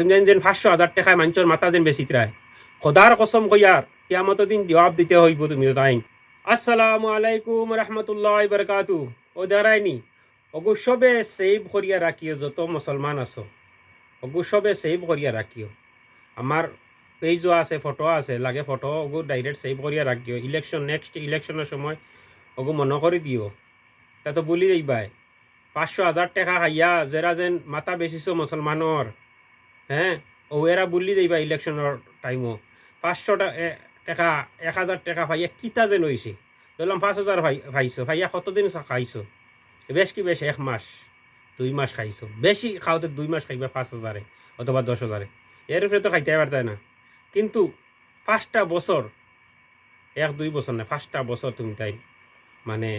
তুমি জানি যেন পাঁচশো হাজার টাকায় মানুষের মাথা যেন বেশি ত্রায় খোদার কসম কইয়ার কিয়ামত দিন জবাব দিতে হইব তুমি তাই আসসালামু আলাইকুম রহমতুল্লাহ বরকাতু ও দাঁড়ায়নি অগু সবে সেভ করিয়া রাখিও যত মুসলমান আছো। অগু সবে সেভ করিয়া রাখিও আমার পেজও আছে ফটো আছে, লাগে ফটো ওগু ডাইরেক্ট সেভ করিয়া রাখিও ইলেকশন নেক্সট ইলেকশনের সময় ওগু মনে করে দিও। তা তো বলি যাইবাই, পাঁচশো হাজার টাকা খাইয়া যেরা যেন মাথা বেচিছো মুসলমানৰ হ্যাঁ? ও এরা বললি যাইবা ইলেকশনের টাইমও পাঁচশো টাকা, এক হাজার টাকা ভাইয়া কিতা যেন হয়েছে ধরলাম পাঁচ হাজার ভাই খাইছো ভাইয়া কতদিন খাইছো? বেশ কি বেশ এক মাস দুই মাস খাইছো। বেশি খাওয়াতে দুই মাস খাইবা পাঁচ হাজারে অথবা দশ হাজারে এর উপরে তো খাইতে পারতাই না। কিন্তু পাঁচটা বছর এক দুই বছর না, পাঁচটা বছর তুমি তাই মানে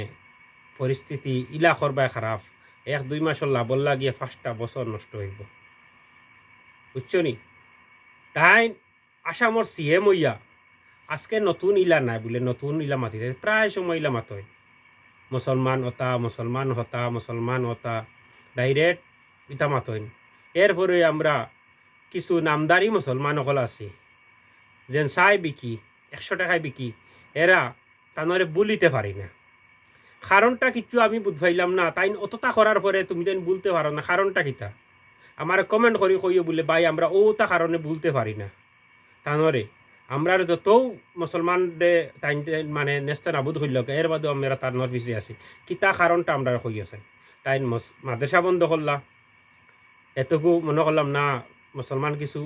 পরিস্থিতি ইলা করবাই খারাপ এক দুই মাসের লাভর লাগিয়ে পাঁচটা বছর নষ্ট হইব বুঝছ নি? তাই আসামর সিএম হইয়া আজকে নতুন ইলা নাই বলে, নতুন ইলা মাতিতে প্রায় সময় ইলা মাতয় মুসলমান হতা মুসলমান হতা মুসলমান হতা ডাইরেক্ট ইতা মাতইন এরপরে আমরা কিছু নামদারি মুসলমান সকল আছে। যেন চাই বিকি, একশো টাকায় বিকি এরা তানরে বলিতে পারি না। কারণটা কিছু আমি বুঝাইলাম না তাই অতটা করার পরে তুমি যেন বলতে পারো না। কারণটা কিতা? আমার কমেন্ট করি, কইও বলে ভাই, আমরা ওটা কারণে বলতে পারি না। তানরে আমরা যত মুসলমান মানে নেস্তা নাবুদ হইল এর বাদেও আমরা তার পিছিয়ে আছি। কি তা কারণটা আমরা কই আছে তাই মাদ্রাসা বন্ধ করলা। এতকু মনে করলাম, না, মুসলমান কিছু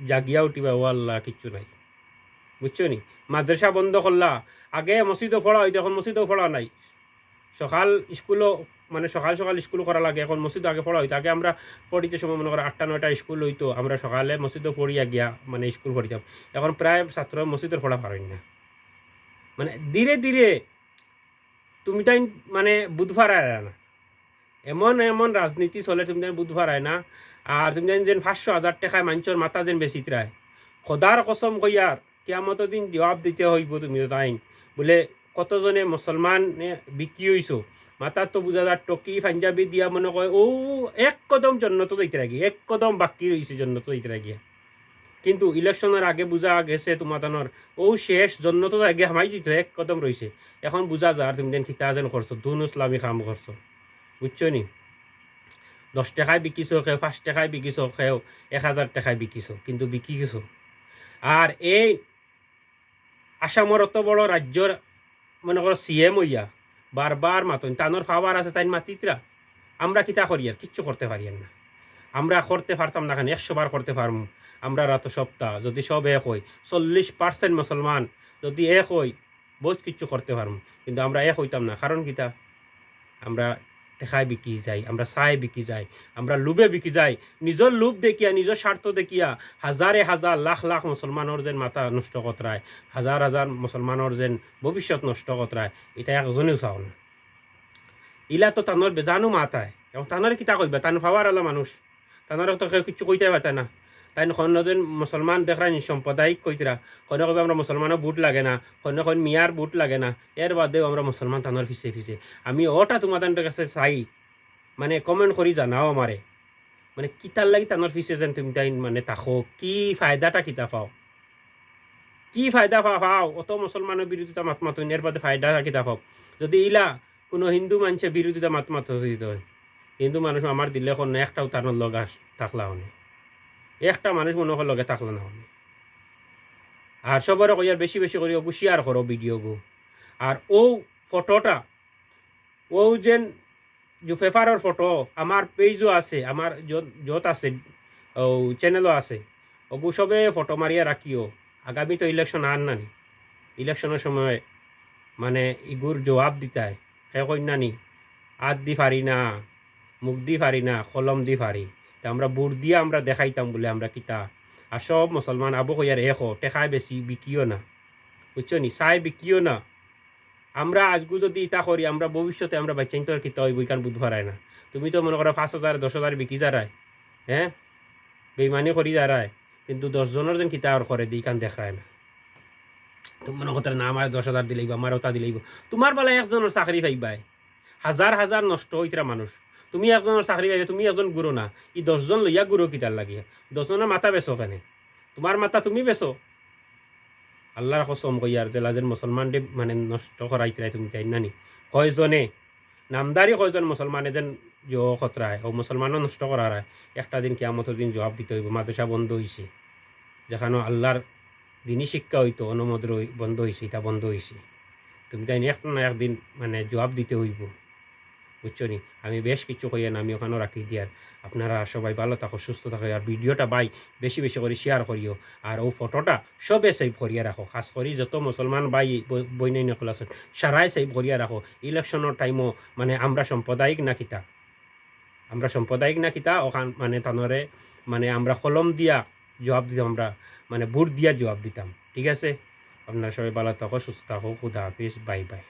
জাগিয়া উঠিবা, ও আল্লাহ, কিচ্ছু নাই। বুঝছ নি? মাদ্রাসা বন্ধ করলা। আগে মসজিদও পড়া হইতো, এখন মসজিদও পড়া নাই। সকাল স্কুলও মানে সকাল সকাল স্কুল করা লাগে। এখন মসজিদ আগে পড়া হইতো। আগে আমরা পড়িতে সময় মনে করো আটটা নয়টা স্কুল হইতো। আমরা সকালে মসজিদও পড়িয়া গিয়া মানে স্কুল পড়িতাম। এখন প্রায় ছাত্র মসজিদের পড়া পারেন না। মানে ধীরে ধীরে তুমি তাই মানে বুধবার আয় না। এমন এমন রাজনীতি চলে তুমি যেন বুধবার আয় না। আর তুমি যেন যেন পাঁচশো হাজার টাকায় মানুষের মাথা যেন বেশি ত্রায়। খোদার কসম কইয়ার কিয়ামত দিন জবাব দিতে হইব তুমি তাই বলে কতজনে মুসলমান বিক্রি হইছো? মাথার তো বুঝা যায় টকি, পাঞ্জাবি দিয়া মনে কয়, ও এক কদম জন্নত যাইতে রাখি এক কদম বাকি রয়েছে জন্নত যাইতে রাখিয়া কিন্তু ইলেকশনের আগে বুঝা গেছে তোমার তানোর ও, শেষ জন্নত আগে হামাই দিত এক কদম রয়েছে এখন বুঝা যায় তুমি যেন খিতা যেন করছ, দুন ইসলামী কাম করছ। বুঝছ নি? দশ টাকায় বিকিছ কেউ পাঁচ টাকায় বিকিছ কেউ এক হাজার টাকায় বিকিছ, কিন্তু বিকি গেছো। আর এই আসামর অত বড় রাজ্যর মনে করো সিএম হইয়া বারবার মাতন তানোর পাওয়ার আছে তাই মাতিতরা আমরা কিতা করি আর? কিচ্ছু করতে পারি না। আমরা করতে পারতাম না কেন? একশো বার করতে পারব আমরা রাত সপ্তাহ, যদি সব এক হই, চল্লিশ পার্সেন্ট মুসলমান, যদি এক হই, বহুত কিচ্ছু করতে পারব কিন্তু আমরা এক হইতাম না। কারণ কিতা? আমরা টেকায় বিকি যাই আমরা চাই বিকি যাই আমরা লোভে বিকি যাই নিজের লোভ দেখিয়া নিজের স্বার্থ দেখিয়া হাজারে হাজার লাখ লাখ মুসলমানের যেন মাথা নষ্ট কতরায় হাজার হাজার মুসলমানের যেন ভবিষ্যৎ নষ্ট কতরায় এটা একজনেও চাও না। ইলা তো তানোর বেজানো মাতায় এবং তানোর কিতা কইবা, তান ফাওয়ার আলা মানুষ তানোর তো কেউ কিছু কইতে পারে না। তাই যেন মুসলমান দেখায় সাম্প্রদায়িক কইতরা কোনো কবে আমরা মুসলমানও বুট লাগে না কোনো কোন মিয়ার বুট লাগে না এর বাদেও আমরা মুসলমান তানোর ফিসে ফিসে আমি ওটা তোমাদের কাছে চাই মানে কমেন্ট করি জানাও আমারে মানে কিতার লাগি তানোর ফিসে যেন তুমি তাই মানে তাকো কি ফায়দাটা কিতা পাও কি ফায়দা পাও অত মুসলমানের বিরোধিতা মাত মাতো এর বাদে ফায়দা কিতা পাও যদি ইলা কোনো হিন্দু মানুষের বিরোধিতা মাত মাত দিতে হয় হিন্দু মানুষ আমার দিলে এখন একটাও তার লগা থাকলা হনে একটা মানুষ মনে হয় লগে থাকল না। আর সবার কইয়ার বেশি বেশি করে ওগু শেয়ার করো ভিডিওগু আর ও ফটোটা ও যেন পেপারের ফটো আমার পেজও আছে, আমার যত আছে, ও চ্যানেলও আছে, ওগু সবে ফটো মারিয়া রাখিও। আগামী তো ইলেকশন আন নানি। ইলেকশনের সময় মানে ইগুর জবাব দিতায় কে কন্যানি আদ দি পারি না, মুখ দি পারি না, কলম দি পারি। আমরা বুট দিয়ে আমরা দেখাইতাম বলে আমরা কিতা আর সব মুসলমান আবু কইয়ার এখো টেকায় বেশি বিকিও না। বুঝছ নি? চাই বিকিও না। আমরা আজগু যদি ইটা করি, আমরা ভবিষ্যতে আমরা বাচ্চাইন তো কিতা হইব ইকান বুধ হারায় না। তুমি তো মনে করো পাঁচ হাজার দশ হাজার বিকি যারায় হ্যাঁ বেইমানি করি যারায় কিন্তু দশজনের যেন কিতা আর করে দিই কান দেখায় না। তুমি কথা না আমার দশ হাজার দিলেইব আমার ওটা দিলেইব তোমার বেলায় একজনের চাকরি পাইবাই। হাজার হাজার নষ্ট হইতরা মানুষ তুমি একজনের চাকরি পাইবে তুমি একজন গুরু না। ই দশজন লইয়া গুরু কিতার লাগিয়া দশজনের মাথা বেচো কেনে? তোমার মাথা তুমি বেচো আল্লাহর কসম কইয়ার দেলাদের মুসলমান দে মানে নষ্ট করাইতে তুমি তাই নানি। কয়জনে? নামদারি কয়জন মুসলমান এদের জো খতরায় ও মুসলমানও নষ্ট করার একটা দিন কেয়ামতের দিন জবাব দিতে হইব মাদ্রাসা বন্ধ হয়েছে যেখানে আল্লাহর দিনই শিক্ষা হইতো অনুমোদন বন্ধ হয়েছে এটা বন্ধ হয়েছে তুমি তাই একটা না একদিন মানে জবাব দিতে হইব। বুঝছ নি? আমি বেশ কিছু কইয়েন আমি ওখানেও রাখি দিয়ার আপনারা সবাই ভালো থাকো, সুস্থ থাকো আর ভিডিওটা বাই বেশি বেশি করে শেয়ার করিও। আর ও ফটোটা সবে সেভ করিয়া রাখো, খাস করি যত মুসলমান বাই বইনাই নকল আছেন সারাই সেভ করিয়া রাখো। ইলেকশনের টাইমও মানে আমরা সাম্প্রদায়িক না কিতা? আমরা সাম্প্রদায়িক না কিতা? ওখান মানে তানরে মানে আমরা কলম দিয়া জবাব দিতাম, আমরা মানে ভোট দিয়া জবাব দিতাম। ঠিক আছে? আপনারা সবাই ভালো থাকো, সুস্থ থাকো, খুদা হাফিজ, বাই বাই।